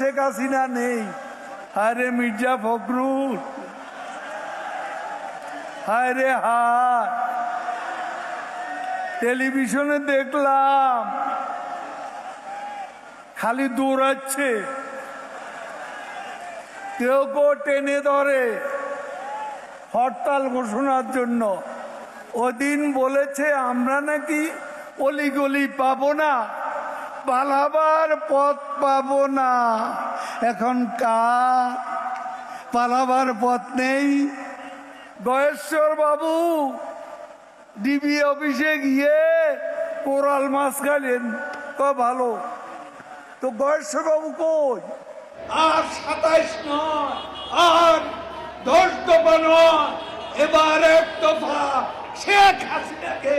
শেখ হাসিনা নেই। আরে মির্জা ফখরুল। হায় রে হায়। টেলিভিশনে দেখলাম। খালি দৌড়াচ্ছে। কেউ কেউ টেনে ধরে। হরতাল ঘোষণার জন্য। ওদিন বলেছে, আমরা নাকি অলিগলি পাবো না। পালাবার পথ পাব না। এখন কার পালাবার পথ নেই। গয়েশ্বর বাবু, ডিবি অফিসে গিয়ে কোরাল মাছ খাইলেন। ক ভালো। তো গয়েশ্বর বাবু কই? আর সাতাইশ আর দশ দফা নয়, এবার এক দফা শেখ হাসিনাকে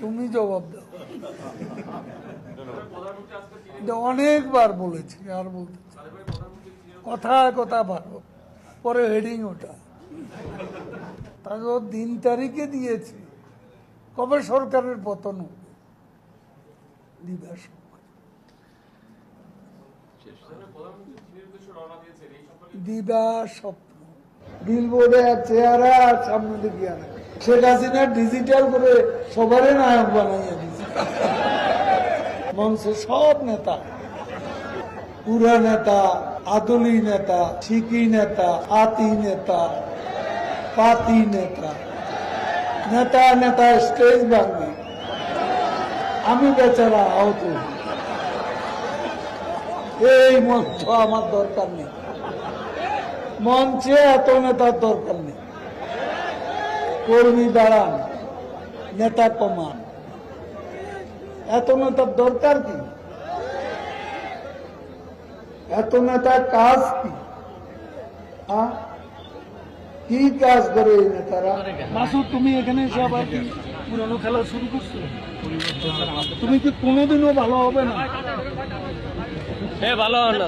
তুমি জবাব দাও। অনেকবার বলেছি, আর বলতে। কথা কথা ভালো পরে হেডিং ওটা। তারপর দিন তারিখে দিয়েছি। কবে সরকারের পতন হবে? দিবা স্বপ্ন। বিলবোর্ডে চেহারা সামনে দিকে আর শেখ হাসিনা ডিজিটাল করে সবারই নায়ক বানাইয়া দিছে। মঞ্চে সব নেতা, পুরা নেতা, আদলি নেতা ঠিকি নেতা, আতি নেতা, পাতি নেতা নেতা নেতা স্টেজ ভাঙবি। আমি বেচারা আহত। এই মঞ্চ আমার দরকার নেই। মঞ্চে এত নেতার দরকার নেই। কর্মী দাঁড়ান নেতা কমান এত নেতার দরকার কি? এত নেতার কাজ কি? কি কাজ করে এই নেতারা? মাসুদ তুমি এখানে এসে আবার কি খেলা শুরু করছ? তুমি কি কোনোদিনও ভালো হবে না? এ ভালো হলো